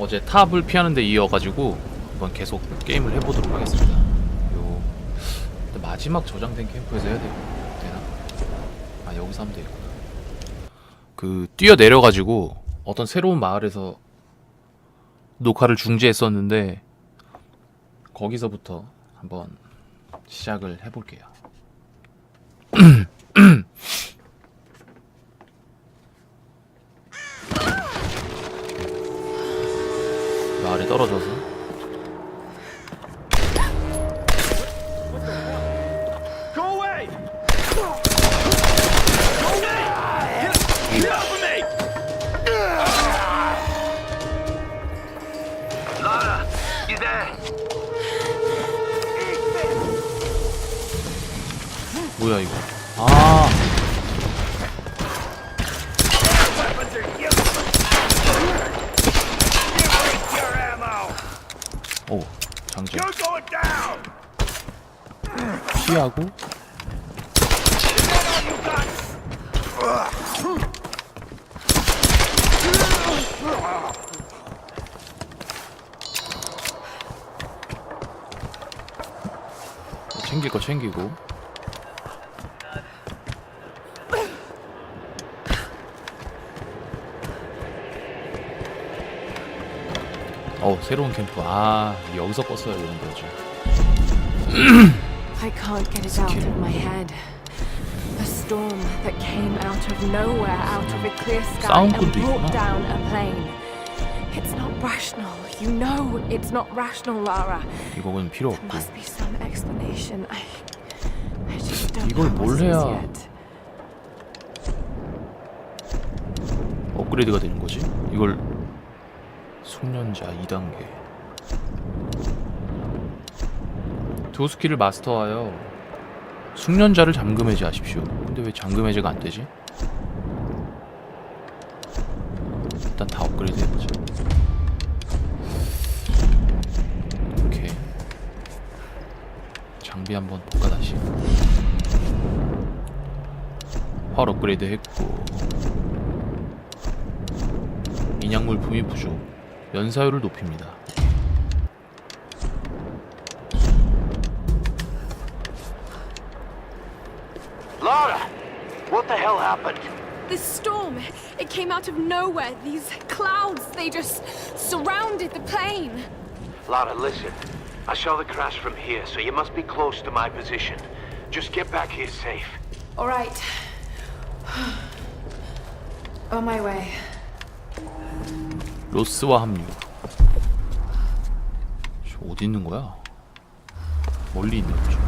어제 탑을 피하는데 이어가지고 이번 계속 게임을 해보도록 하겠습니다. 요 마지막 저장된 캠프에서 해야 되, 되나? 아 여기서 하면 되겠구나. 그 뛰어 내려가지고 어떤 새로운 마을에서 녹화를 중지했었는데 거기서부터 한번 시작을 해볼게요. 떨어져서 오 장전. 피하고. 챙길 거 챙기고 어 새로운 캠프 아 여기서 껐어야 되는 거죠 I can't get it out of my head. A storm that came out of nowhere, out of a clear sky, and brought down a plane. It's not rational. You know it's not rational, Lara. 이거는 필요 There 없고 must be some explanation. I, I just don't 이걸 know 뭘 what it is 해야- yet. 업그레이드가 되는 거지 이걸 숙련자 2단계. 두 스킬을 마스터하여 숙련자를 잠금 해제하십시오. 근데 왜 잠금 해제가 안 되지? 일단 다 업그레이드 해보자. 오케이. 장비 한번 볼까 다시? 활 업그레이드 했고. 인양 물품이 부족 연사율을 높입니다 Lara, what the hell happened? This storm, it came out of nowhere. These clouds, they just surrounded the plane. Lara, listen. I saw the crash from here, so you must be close to my position. Just get back here safe. All right. On my way. 로스와 합류. 저 어디 있는 거야? 멀리 있는 거죠.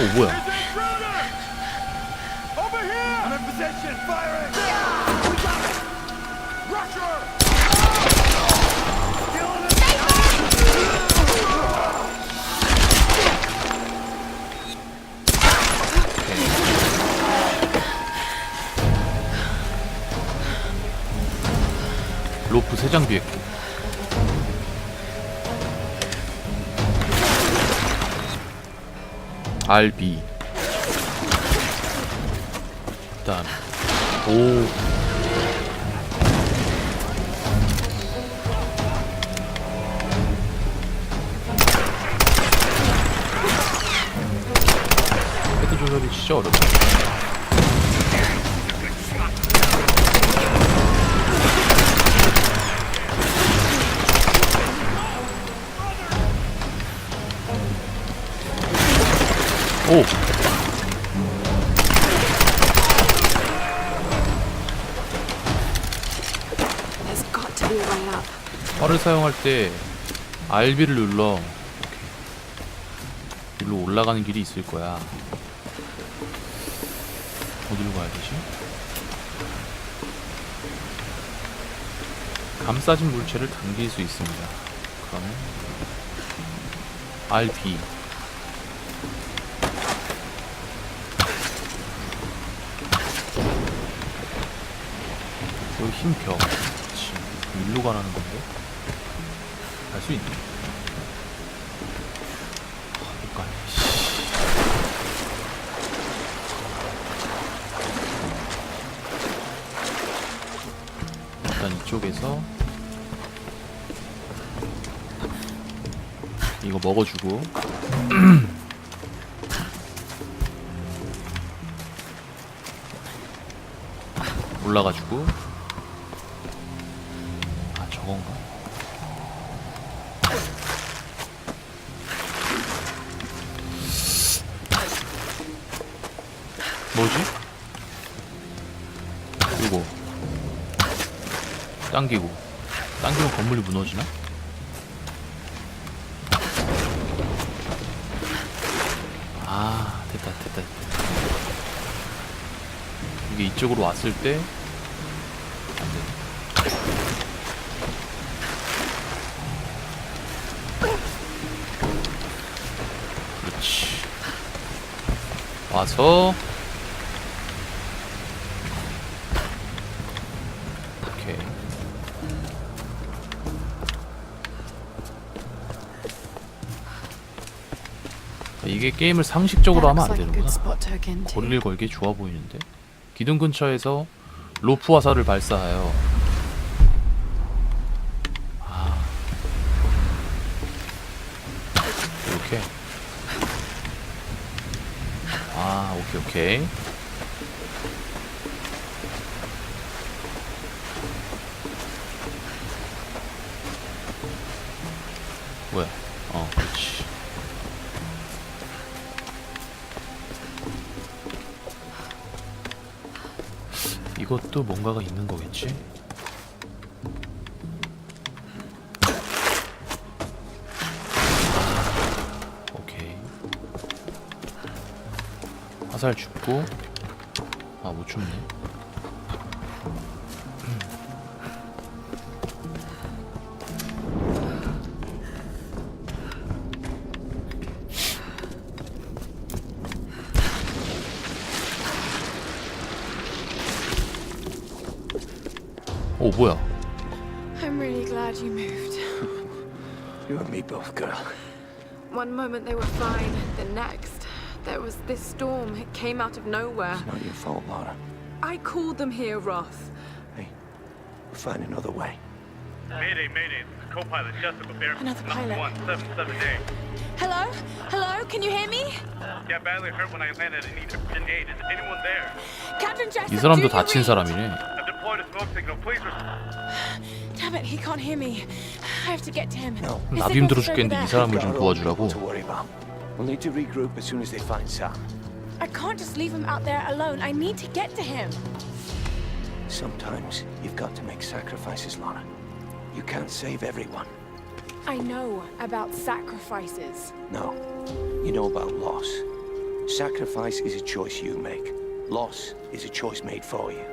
어 뭐야 로프 세장 비했고 RB 그다음 오. 헤드 조절이 진짜 어렵다 오. 활을 사용할 때 RB를 눌러 이렇게 일로 올라가는 길이 있을 거야 어디로 가야 되지? 감싸진 물체를 당길 수 있습니다 그러면 RB 여기 흰 벽. 그치. 일로 가라는 건데? 갈 수 있네. 아, 못 가네. 씨. 일단 이쪽에서 이거 먹어주고 올라가지고 당기고. 당기면 건물이 무너지나? 아 됐다 됐다 됐다. 이게 이쪽으로 왔을 때 안돼 그렇지. 와서 이게 게임을 상식적으로 하면 안 되는구나. 거리를 걸기 좋아 보이는데? 기둥 근처에서 로프 화살을 발사하여 아. 이렇게 아 오케이 오케이. 뭐야? 어 그렇지 이것도 뭔가가 있는 거겠지? 아, 오케이. 화살 죽고 아 못 죽네. One moment they were fine, the next, there was this storm. It came out of nowhere. Not your fault, Lara. I called them here, Roth. Hey, we'll find another way. Mayday, mayday. This is co-pilot Jessica Bear. Another pilot. One seven seven eight. Hello? Hello? Can you hear me? Yeah, badly hurt when I landed and need urgent aid. Is anyone there? Captain Jessup, 이 사람도 do you 다친 read? 사람이네. I've deployed a smoke signal. Please. Res- Damn it, he can't hear me. I have to get to him. No. His 나도 signal's 힘들어 over 죽겠는데 이 there. 사람을 Got 좀 our own 도와주라고. people to worry about. We'll need to regroup as soon as they find Sam. I can't just leave him out there alone. I need to get to him. Sometimes you've got to make sacrifices, Lara. You can't save everyone. I know about sacrifices. No. You know about loss. Sacrifice is a choice you make. Loss is a choice made for you.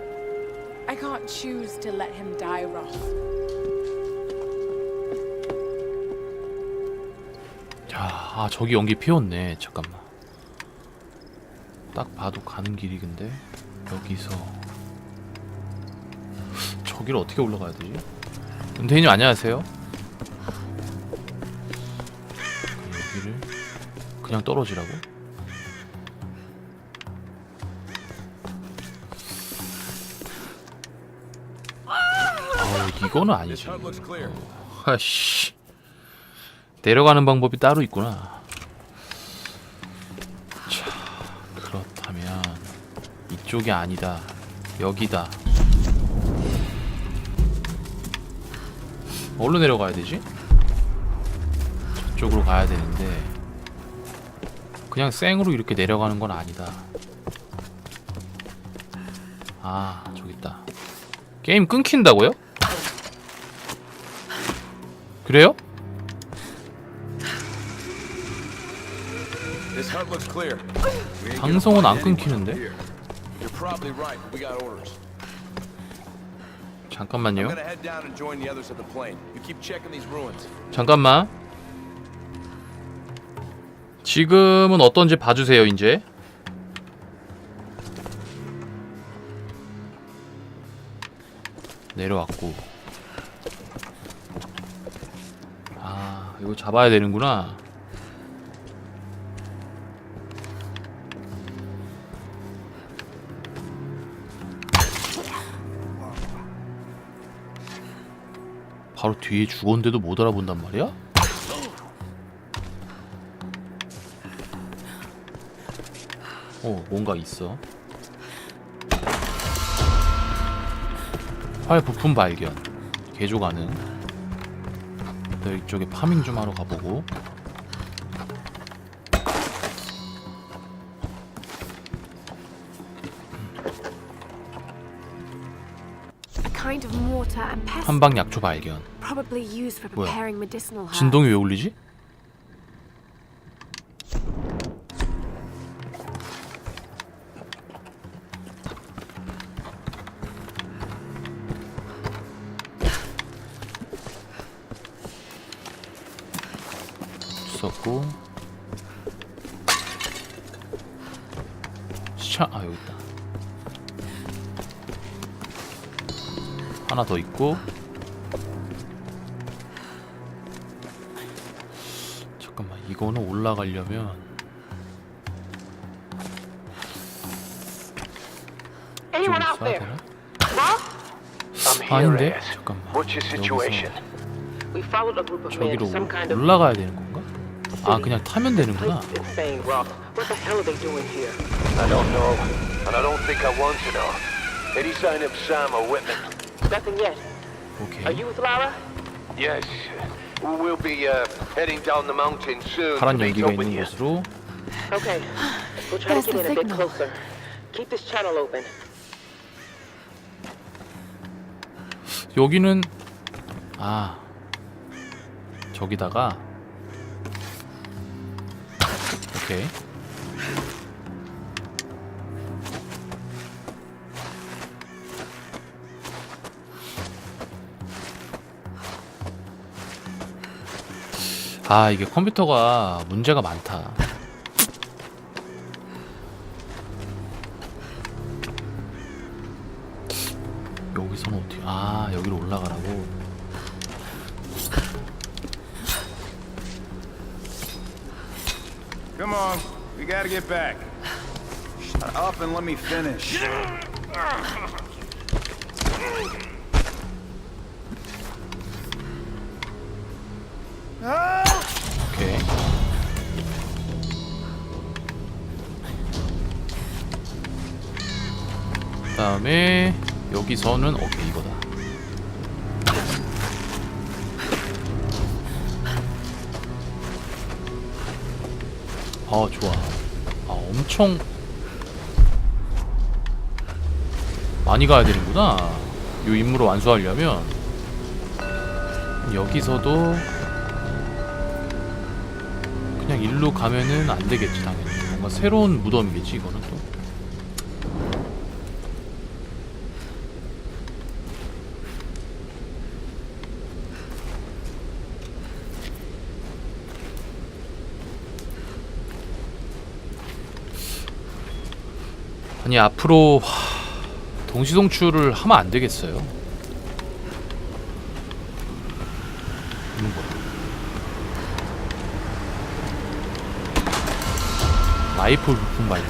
I can't choose to let him die, Roth. 아 저기 연기 피웠네. 잠깐만. 딱 봐도 가는 길이 근데 여기서 저기를 어떻게 올라가야 되지? 은퇴님 안녕하세요. 여기를 그냥 떨어지라고? 아우 이거는 아니지. 아씨 내려가는 방법이 따로 있구나. 자 그렇다면 이쪽이 아니다. 여기다. 어디로 내려가야 되지? 저쪽으로 가야 되는데 그냥 생으로 이렇게 내려가는 건 아니다. 아 저기 있다. 게임 끊긴다고요? 그래요? 방송은 안 끊기는데? 잠깐만요. 잠깐만. 지금은 어떤지 봐주세요, 이제. 내려왔고. 아, 이거 잡아야 되는구나. 바로 뒤에 죽었는데도 못 알아본단 말이야? 어 뭔가 있어. 활 부품 발견. 개조 가능. 너 이쪽에 파밍 좀 하러 가보고 한방 약초 발견 뭐야? 진동이 왜 울리지? 있고 잠깐만 이거는 올라가려면 Anyone 좀 out there? 아닌데? 잠깐만? 여기서 We followed a group of men 저기로 to some kind of 올라가야 되는 건가? 아 그냥 타면 되는구나 place insane, Ross. What the hell are they doing here? I don't know, and I don't think I want to know. Any sign of Sam or Whitman? Nothing yet. 오케이 Are you with Lara? Yes. We'll be uh, heading down the mountain soon to 파란 meet 연기가 up with 있는 you. 곳으로 Okay. We'll try to There's get the in a bit signal. closer. Keep this channel open. 여기는 아 저기다가 오케이 아 이게 컴퓨터가 문제가 많다 여기서는 어떻게 아 여기로 올라가라고 Come on, we gotta get back. Shut up and let me finish. 다음에 여기서는 오케이 이거다. 아 좋아. 아 엄청 많이 가야 되는구나. 요 임무를 완수하려면. 여기서도 그냥 일로 가면은 안 되겠지 당연히. 뭔가 새로운 무덤이겠지 이거는 또 아니 앞으로 하, 동시송출을 하면 안 되겠어요 라이플 부품 발견.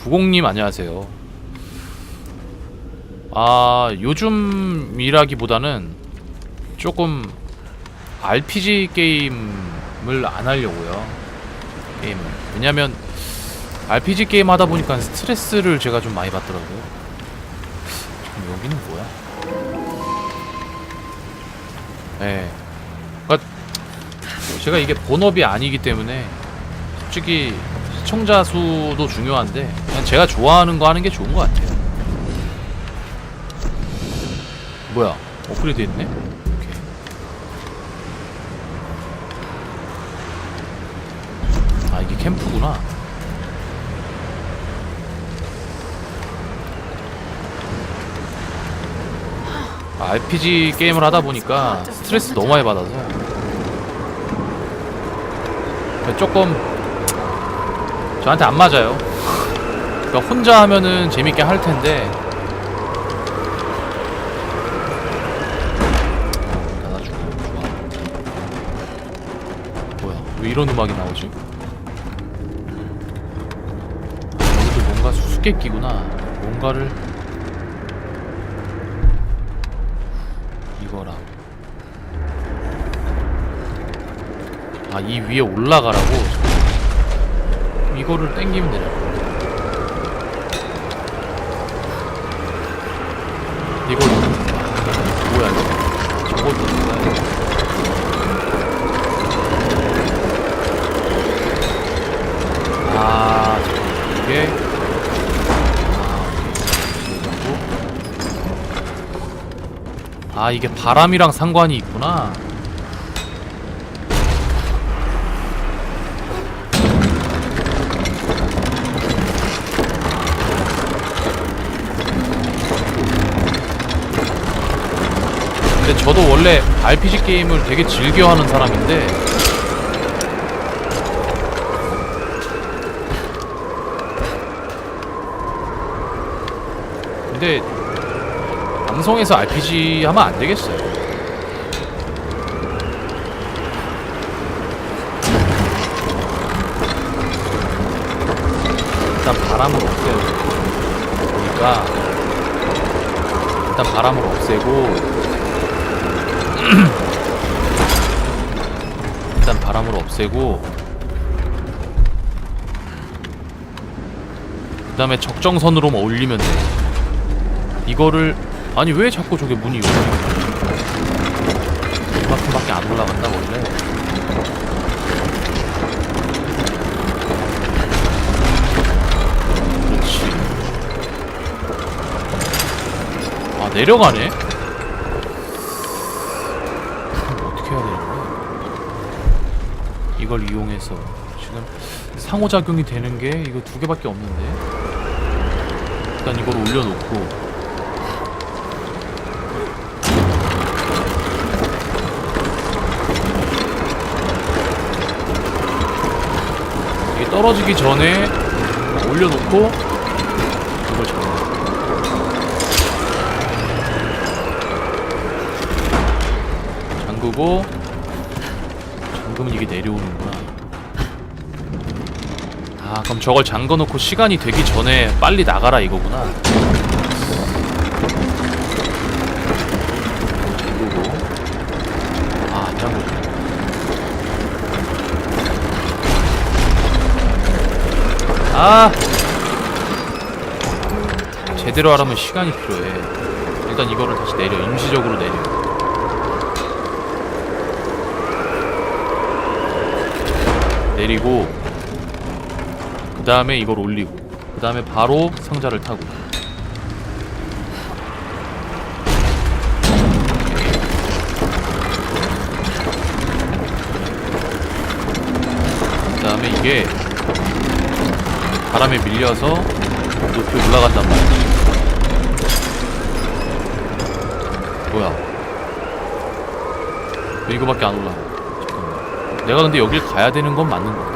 부공님 안녕하세요. 아 요즘 일하기보다는 조금 RPG 게임을 안 하려고요. 게임을 왜냐면 RPG 게임 하다 보니까 스트레스를 제가 좀 많이 받더라고요. 지금 여기는 뭐야? 네. 그러니까 제가 이게 본업이 아니기 때문에 솔직히 시청자 수도 중요한데 그냥 제가 좋아하는 거 하는 게 좋은 것 같아요. 뭐야? 업그레이드 했네? 오케이. 아 이게 캠프구나. 아, RPG 게임을 하다 보니까 스트레스 너무 많이 받아서 조금 저한테 안 맞아요. 그러니까 혼자 하면은 재밌게 할 텐데. 뭐야? 왜 이런 음악이 나오지? 수수 수수께끼구나. 뭔가를 이거랑 아 이 위에 올라가라고 이거를 땡기면 되냐? 이걸 이게 바람이랑 상관이 있구나. 근데 저도 원래 RPG 게임을 되게 즐겨하는 사람인데 근데 방송에서 RPG 하면 안 되겠어요. 일단 바람을 없애요. 그러니까 일단 바람을 없애고 일단 바람을 없애고 그 다음에 적정선으로 만 올리면 돼. 이거를 아니 왜 자꾸 저게 문이 이렇게 이만큼밖에 안 올라간다 원래? 그렇지. 아 내려가네? 어떻게 해야 되는 거야? 이걸 이용해서 지금 상호작용이 되는 게 이거 두 개밖에 없는데? 일단 이걸 올려놓고 떨어지기 전에 올려놓고 이걸 잡는 잠그고 잠그면 이게 내려오는구나 아 그럼 저걸 잠궈놓고 시간이 되기 전에 빨리 나가라 이거구나 잠그고 아안 잠그고 아. 제대로 하려면 시간이 필요해. 일단 이거를 다시 내려. 임시적으로 내려. 내리고 그 다음에 이걸 올리고 그 다음에 바로 상자를 타고. 그 다음에 이게 바람에 밀려서 높이 올라간단 말이지. 뭐야? 왜 이거밖에 안 올라가? 잠깐만. 내가 근데 여길 가야 되는 건 맞는 거야.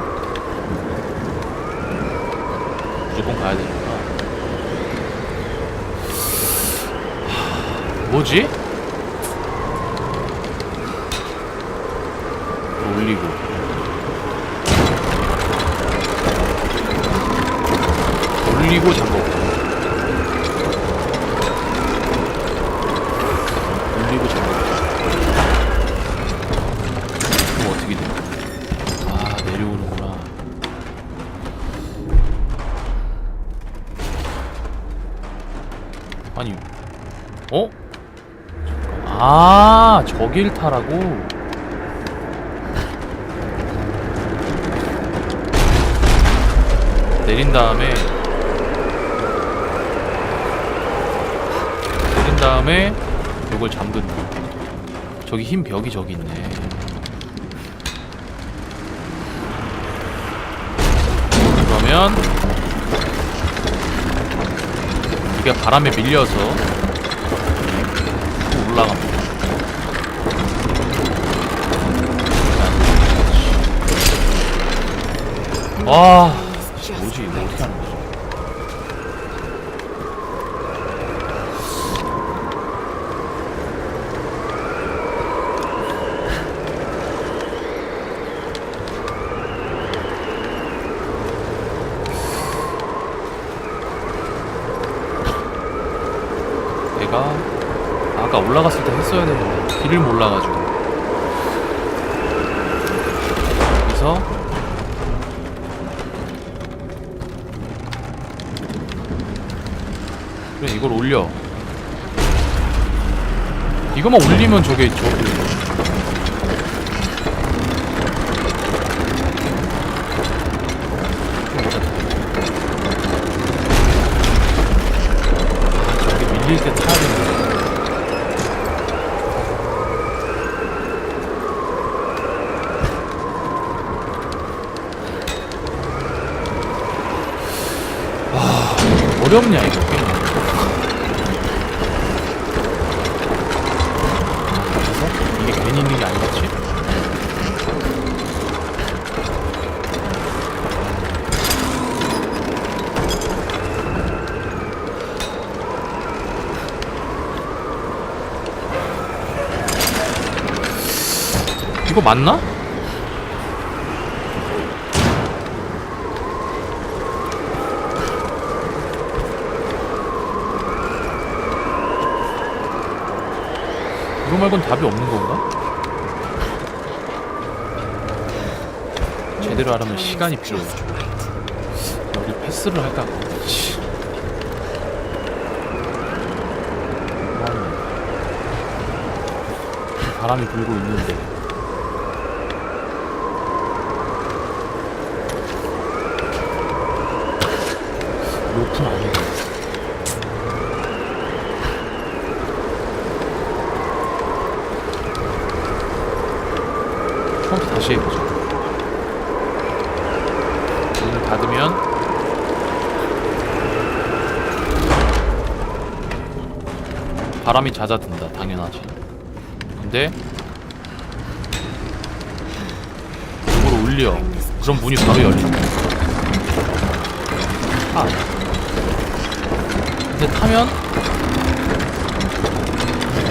무조건 가야 되는 거야. 하, 뭐지? 올리고. 올리고 잠궈. 올리고 잠궈. 그럼 어떻게 돼? 아 내려오는구나. 아니, 어? 아 저길 타라고. 내린 다음에 내린 다음에 요걸 잠근다 저기 흰 벽이 저기 있네. 그러면 이게 바람에 밀려서 또 올라갑니다 와 뭐지 이거 어떻게 하는 거지? 제가 아까 올라갔을 때 했어야 되는데 길을 몰라가지고 그래서 그래 이걸 올려 이거만 올리면 저게 저기 아, 저기 밀릴 때 타야 되는데. 와 어렵냐 이거 게임 그래서 이게 괜히 있는 게 아니겠지? 이거 맞나? 이거 말곤 답이 없는 건가? 제대로 하려면 시간이 필요해. 여기 패스를 할까? 씨. 아니. 바람이 불고 있는데. 로프는 아니고. 처음부터 다시 해보자. 문을 닫으면 바람이 잦아든다. 당연하지. 근데 이걸 올려. 그럼 문이 바로 열린다. 타. 근데 타면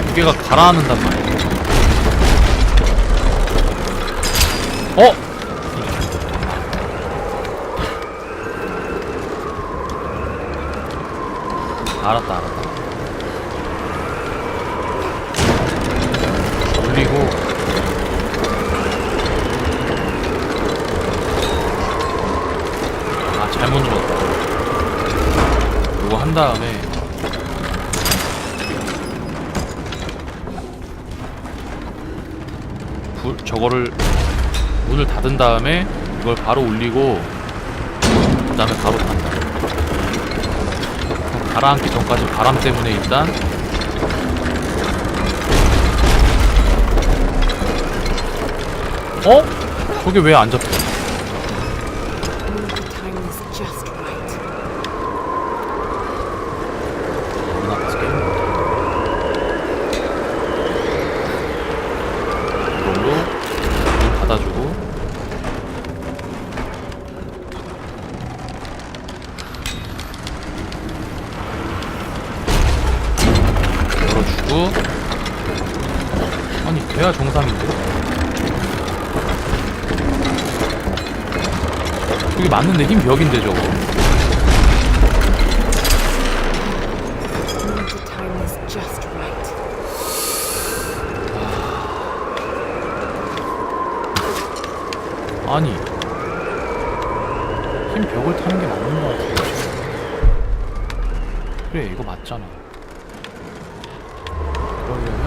무게가 가라앉는단 말이야. 어? 알았다 알았다 올리고 아 잘못 눌렀다 이거 한 다음에 불 저거를 문을 닫은 다음에 이걸 바로 올리고 그 다음에 바로 닫는다 가라앉기 전까지 바람 때문에 일단 어? 저게 왜 안 잡혀? 맞는데 힘 벽인데 저거 The time is just right. 아니 힘 벽을 타는 게 맞는 것 같아 그래 이거 맞잖아 그러려면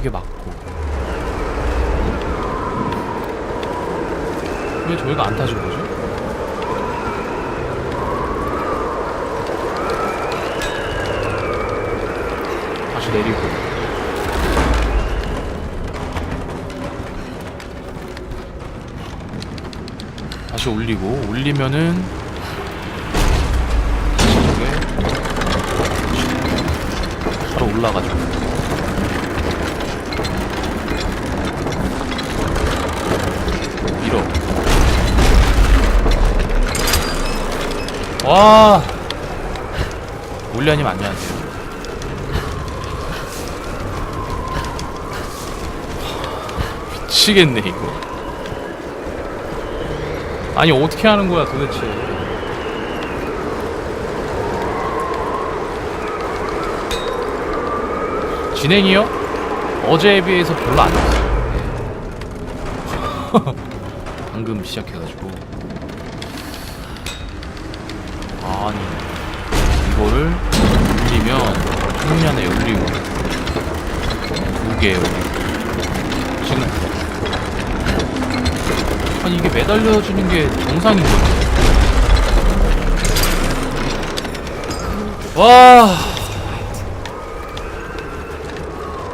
이게 맞고 왜 저희가 안 타진 거죠? 다시 내리고 다시 올리고 올리면은 저게 바로 올라가죠. 와. 올리아님 안녕하세요. 미치겠네 이거. 아니 어떻게 하는 거야 도대체? 진행이요? 어제에 비해서 별로 안 됐어. 방금 시작해가지고. 아니 이거를 올리면 1년에 올리고 2개 올리고. 지금 아니 이게 매달려지는 게 정상인 거죠? 와.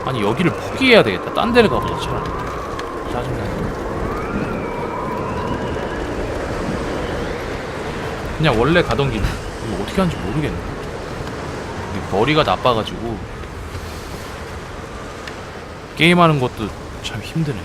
아니 여기를 포기해야 되겠다. 딴 데를 가보자 차라리. 짜증나 그냥 원래 가던 길. 이거 어떻게 하는지 모르겠네. 머리가 나빠가지고. 게임하는 것도 참 힘드네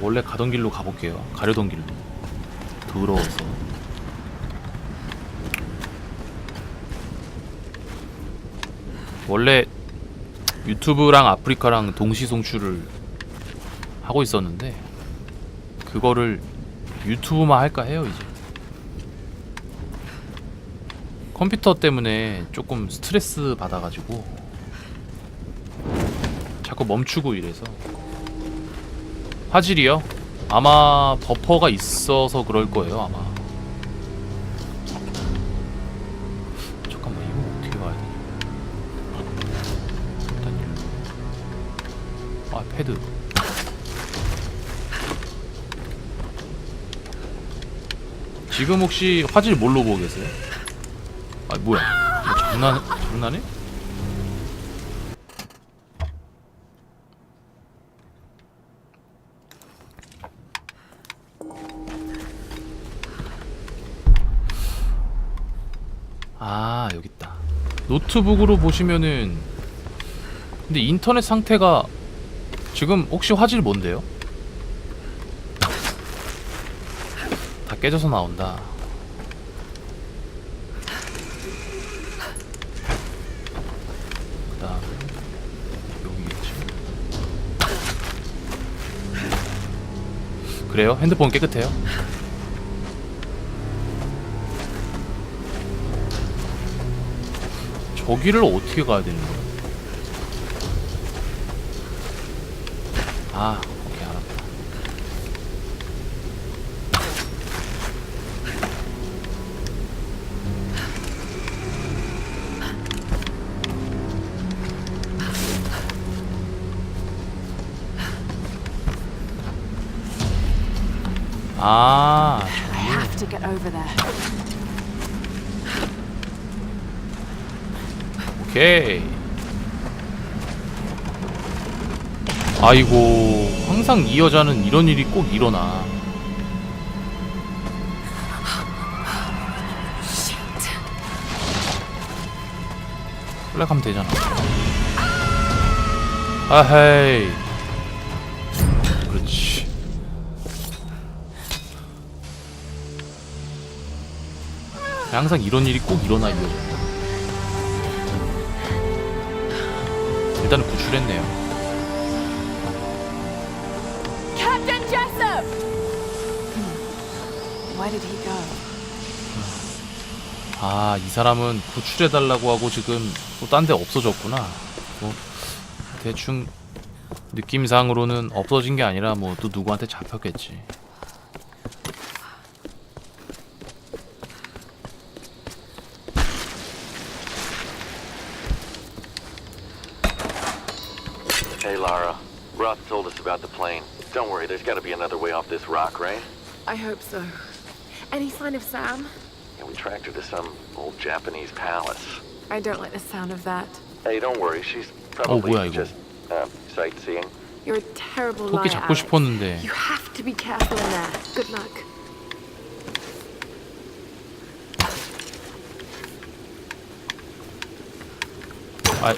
원래 가던 길로 가볼게요. 가려던 길로. 더러워서. 원래 유튜브랑 아프리카랑 동시 송출을 하고 있었는데 그거를 유튜브만 할까 해요 이제. 컴퓨터 때문에 조금 스트레스 받아가지고 자꾸 멈추고 이래서. 화질이요? 아마 버퍼가 있어서 그럴 거예요 아마 지금 혹시 화질 뭘로 보고 계세요? 아 뭐야 뭐 장난 장난해? 아 여기 있다 노트북으로 보시면은 근데 인터넷 상태가 지금 혹시 화질 뭔데요? 깨져서 나온다 그 다음에 여기겠지 그래요? 핸드폰 깨끗해요? 저기를 어떻게 가야 되는 거야? 아, 아, I have to get over there. 오케이. 아이고, 항상 이 여자는 이런 일이 꼭 일어나. 플렉하면 되잖아. 아헤이. 항상 이런 일이 꼭 일어나 이 여자. 일단은 구출했네요. Captain Jessup! Where did he go? 아, 이 사람은 구출해달라고 하고 지금 또 딴 데 없어졌구나. 뭐, 대충 느낌상으로는 없어진 게 아니라 뭐 또 누구한테 잡혔겠지. about the plane. Don't worry, there's got to be another way off this rock, right? I hope so. Any sign of Sam? Yeah, we tracked her to some old Japanese palace. I don't like the sound of that. Hey, don't worry, she's probably 뭐야, 이거. just uh, sightseeing. You're a terrible 토끼 liar, 잡고 Alex. 싶었는데 You have to be careful in there. Good luck. 아